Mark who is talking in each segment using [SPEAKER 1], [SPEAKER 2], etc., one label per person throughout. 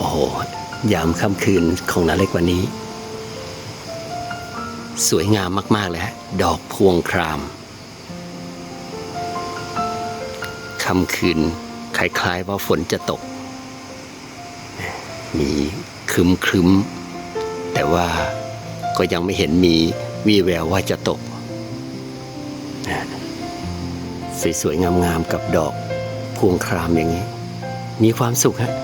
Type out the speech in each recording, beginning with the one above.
[SPEAKER 1] โอ้โหยามค่ำคืนของนาเล็กวันนี้ สวยงามมาก ๆ เลยฮะ ดอกพวงครามค่ำคืนคล้าย ๆ ว่าฝนจะตก มีครึมครึมแต่ว่าก็ยังไม่เห็นมีวีแววว่าจะตก สวยๆงามๆกับดอกพวงครามอย่างนี้ มีความสุขฮะ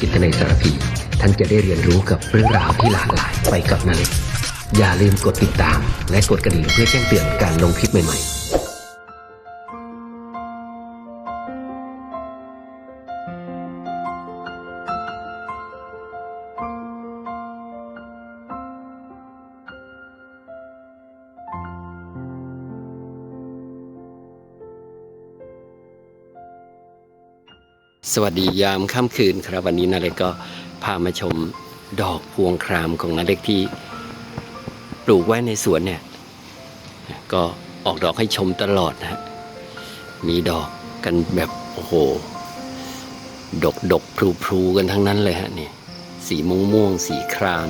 [SPEAKER 2] กิจิตในยสารพีท่านจะได้เรียนรู้กับเรื่องราวที่หลากหลายไปกับนาเล็กอย่าลืมกดติดตาม และกดกระดิ่งเพื่อแจ้งเตือนการลงคลิปใหม่ๆ
[SPEAKER 1] สวัสดียามค่ำคืนครับวันนี้นาเล็กก็พามาชมดอกพวงครามของนาเล็กที่ปลูกไว้ในสวนเนี่ยก็ออกดอกให้ชมตลอดนะฮะมีดอกกันแบบโอ้โห ดกดกพลูพลูกันทั้งนั้นเลยฮะนี่สีม่วงม่วงสีคราม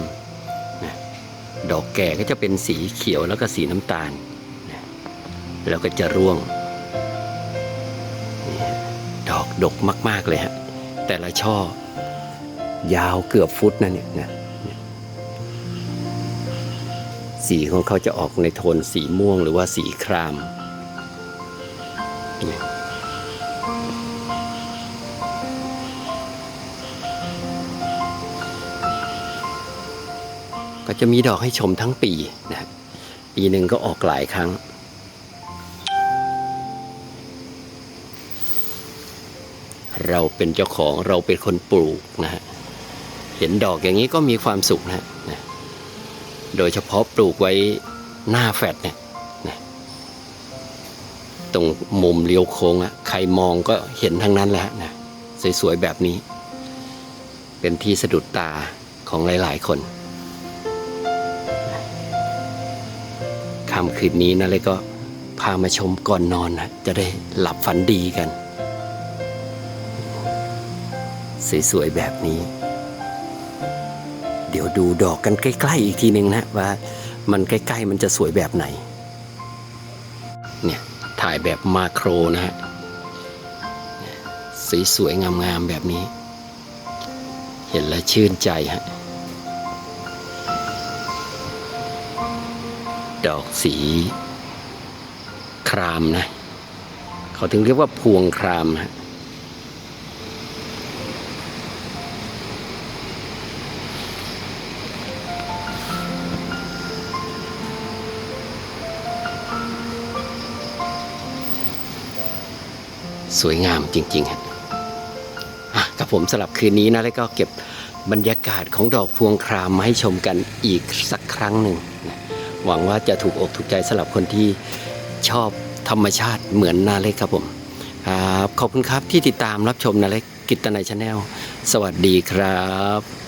[SPEAKER 1] นะดอกแก่ก็จะเป็นสีเขียวแล้วก็สีน้ำตาลนะแล้วก็จะร่วง ดกดกมาก ๆ เลยฮะ แต่ละช่อ ยาวเกือบฟุตนะเนี่ยนะเนี่ยสีของเขาจะออกในโทนสีม่วงหรือว่าสีคราม ก็จะมีดอกให้ชมทั้งปีนะฮะปีหนึ่งก็ออกหลายครั้ง เราเป็นเจ้าของเราเป็นคนปลูกนะฮะเห็นดอกอย่างนี้ก็มีความสุขนะฮะนะโดยเฉพาะปลูกไว้หน้าแฟดเนี่ยนะตรงมุมเลี้ยวโค้งอะใครมองก็เห็นทั้งนั้นแหละนะสวยๆแบบนี้ เป็นที่สะดุดตาของหลาย ๆ คนค่ำคืนนี้นะเลยก็พามาชมก่อนนอนนะจะได้หลับฝันดีกัน สวยๆแบบนี้ เดี๋ยวดูดอกกันใกล้ ๆ อีกทีหนึ่งนะว่ามันใกล้ ๆ มันจะสวยแบบไหน เนี่ยถ่ายแบบมาโครนะฮะสวยๆงามๆแบบนี้ เห็นแล้วชื่นใจฮะดอกสีครามนะ เขาถึงเรียกว่าพวงครามฮะ สวยงามจริงๆฮะอะกับผมสลับคืนนี้นะแล้วก็เก็บบรรยากาศของดอกพวงครามมาให้ชมกันอีกสักครั้งหนึ่งนะหวังว่าจะถูกอกถูกใจสำหรับคนที่ชอบธรรมชาติเหมือนนาเล็กครับผมครับขอบคุณครับที่ติดตามรับชมนาเล็กกิตนายชาแนลสวัสดีครับ